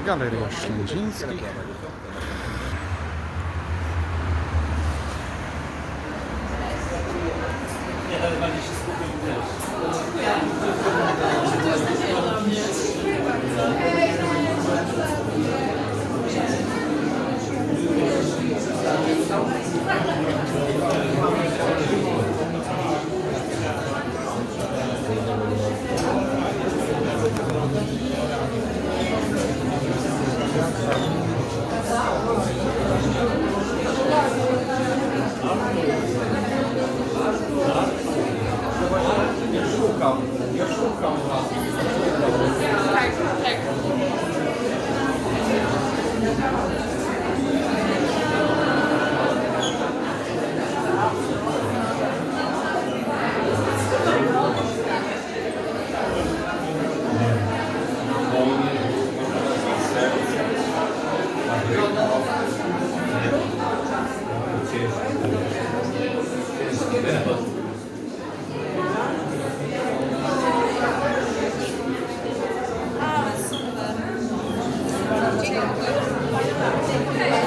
Galeria Ślędzińskich. Dobra, よかった。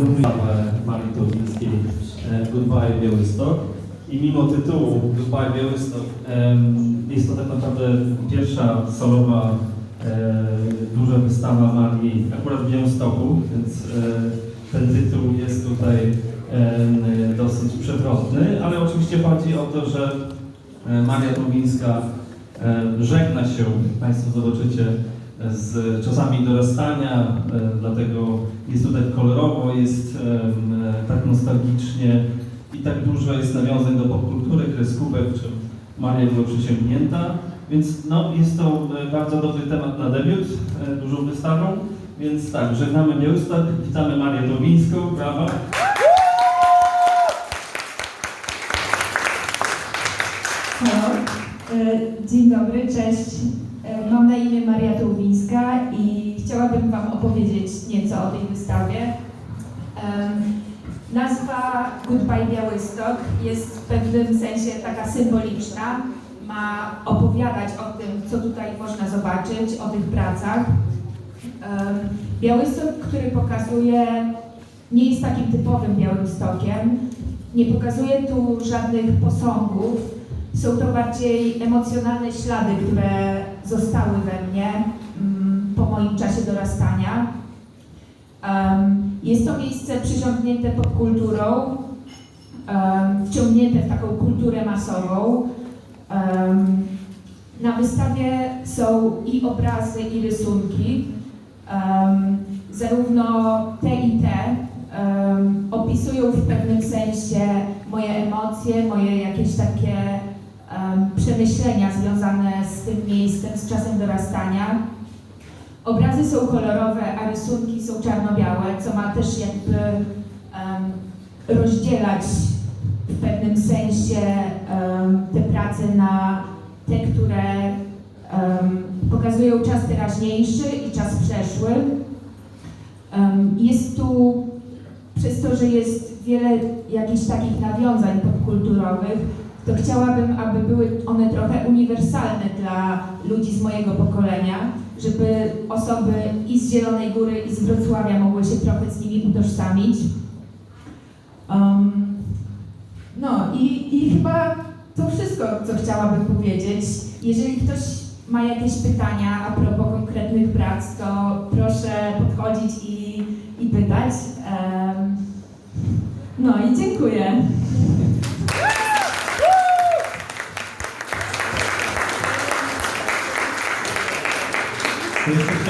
Zapraszamy Marii Towińskiej e, Goodbye Białystok. I mimo tytułu Goodbye Białystok jest to tak naprawdę pierwsza solowa e, duża wystawa Marii akurat w Białymstoku, więc e, ten tytuł jest tutaj dosyć przewrotny, ale oczywiście chodzi o to, że e, Maria Towińska e, żegna się, Państwo zobaczycie, z czasami dorastania, e, dlatego jest tutaj kolorowo, jest e, tak nostalgicznie i tak dużo jest nawiązań do popkultury, kreskówek, w czym Maria była przysięgnięta, więc no, jest to e, bardzo dobry temat na debiut, dużą wystawą, więc tak, żegnamy Białystok, witamy Marię Dowińską, brawa. Dzień dobry, cześć. Mam na imię Maria I chciałabym Wam opowiedzieć nieco o tej wystawie. Nazwa Goodbye Białystok jest w pewnym sensie taka symboliczna. Ma opowiadać o tym, co tutaj można zobaczyć, o tych pracach. Białystok, który pokazuje, nie jest takim typowym Białymstokiem. Nie pokazuje tu żadnych posągów, są to bardziej emocjonalne ślady, które zostały we mnie moim czasie dorastania. Jest to miejsce przyciągnięte popkulturą, wciągnięte w taką kulturę masową. Na wystawie są i obrazy, i rysunki. Zarówno te i te em, opisują w pewnym sensie moje emocje, moje jakieś takie em, przemyślenia związane z tym miejscem, z czasem dorastania. Obrazy są kolorowe, a rysunki są czarno-białe, co ma też jakby em, rozdzielać w pewnym sensie em, te prace na te, które em, pokazują czas teraźniejszy i czas przeszły. Em, Jest tu, przez to, że jest wiele jakichś takich nawiązań popkulturowych, to chciałabym, aby były one trochę uniwersalne dla ludzi z mojego pokolenia, żeby osoby i z Zielonej Góry, i z Wrocławia mogły się trochę z nimi utożsamić. Um, no i, i chyba to wszystko, co chciałabym powiedzieć. Jeżeli ktoś ma jakieś pytania a propos konkretnych prac, to proszę podchodzić i, i pytać. Em, no i dziękuję.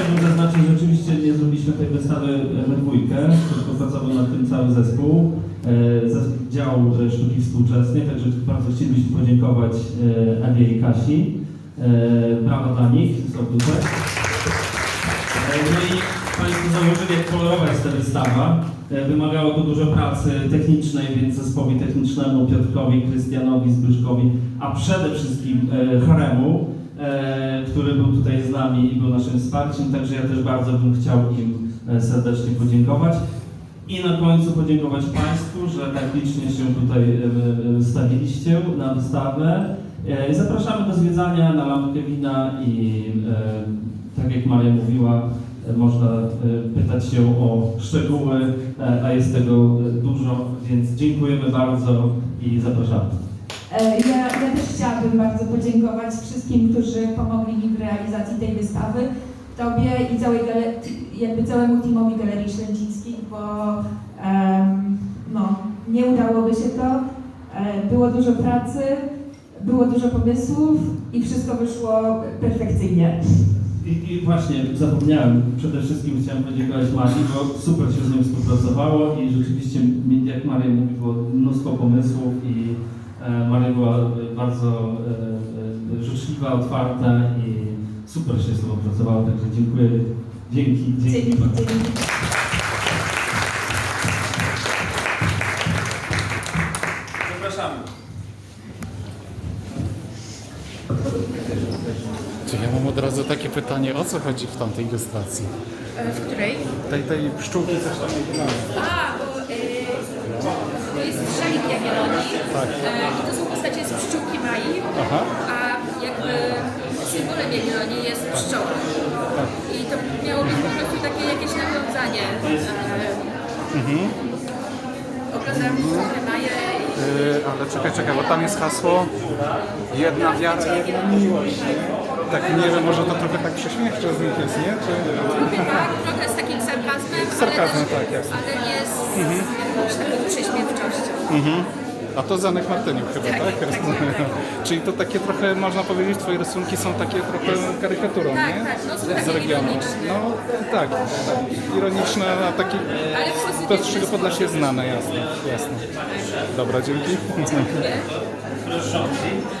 Chciałbym zaznaczyć, że oczywiście nie zrobiliśmy tej wystawy we dwójkę, tylko pracował nad tym cały zespół, e, dział e, sztuki współczesnej, także bardzo chcielibyśmy podziękować e, Ewie i Kasi. E, Brawa dla nich, są tutaj. E, No i Państwo zauważyli, jak kolorowa jest ta wystawa. E, Wymagało to dużo pracy technicznej, więc zespołowi technicznemu, Piotrkowi, Krystianowi, Zbyszkowi, a przede wszystkim e, Haremu, e, który był tutaj z nami i był naszym wsparciem, także ja też bardzo bym chciał im e, serdecznie podziękować. I na końcu podziękować Państwu, że tak licznie się tutaj e, e, stawiliście na wystawę. E, Zapraszamy do zwiedzania na lampkę wina i e, tak jak Maria mówiła, e, można e, pytać się o szczegóły, e, a jest tego e, dużo, więc dziękujemy bardzo i zapraszamy. E, Ja, ja też chciałabym bardzo podziękować wszystkim, którzy pomogli mi w realizacji tej wystawy. Tobie i całej jakby całemu teamowi Galerii Ślęcińskich, bo em, no, nie udałoby się to. E, Było dużo pracy, było dużo pomysłów i wszystko wyszło perfekcyjnie. I, I właśnie zapomniałem, przede wszystkim chciałem podziękować Marii, bo super się z nią współpracowało i rzeczywiście, jak Maria mówi, było mnóstwo pomysłów i Maria była e, bardzo e, e, życzliwa, otwarta i super się z tobą pracowało, także dziękuję. Dzięki, dzięki. Dzięki, bardzo. dzięki. Zapraszamy. To ja mam od razu takie pytanie, o co chodzi w tamtej ilustracji? E, W której? Tej, tej pszczółki coś tam nie. A, bo y, to jest szalik Jagiellonii Tak. e, i to są postacie z pszczółki Mai, Aha, a jakby symbolem Jagiellonii jest pszczoła. I to miało być po prostu takie jakieś nawiązanie. E, Okazałam pszczołę Maję i Yy, ale czekaj, czekaj, bo tam jest hasło jedna wiara, jedna miłość. Tak, nie wiem, może to trochę tak prześmiewcze z nich jest, nie? Czy... trochę tak, trochę z takim sarkazmem, Sarkazmem, ale, też, tak, jasne. ale nie z jakąś taką prześmiewczością. A to Zanek Martyniuk chyba, Tak, tak? tak, tak. Czyli to takie trochę, można powiedzieć, twoje rysunki są takie trochę karykaturą, Tak, nie? tak, no są Z regionu. ironiczne. No tak, tak. Ironiczne, a taki to z czego Podlasie znane, jasne, jasne. Dobra, dzięki. Proszący.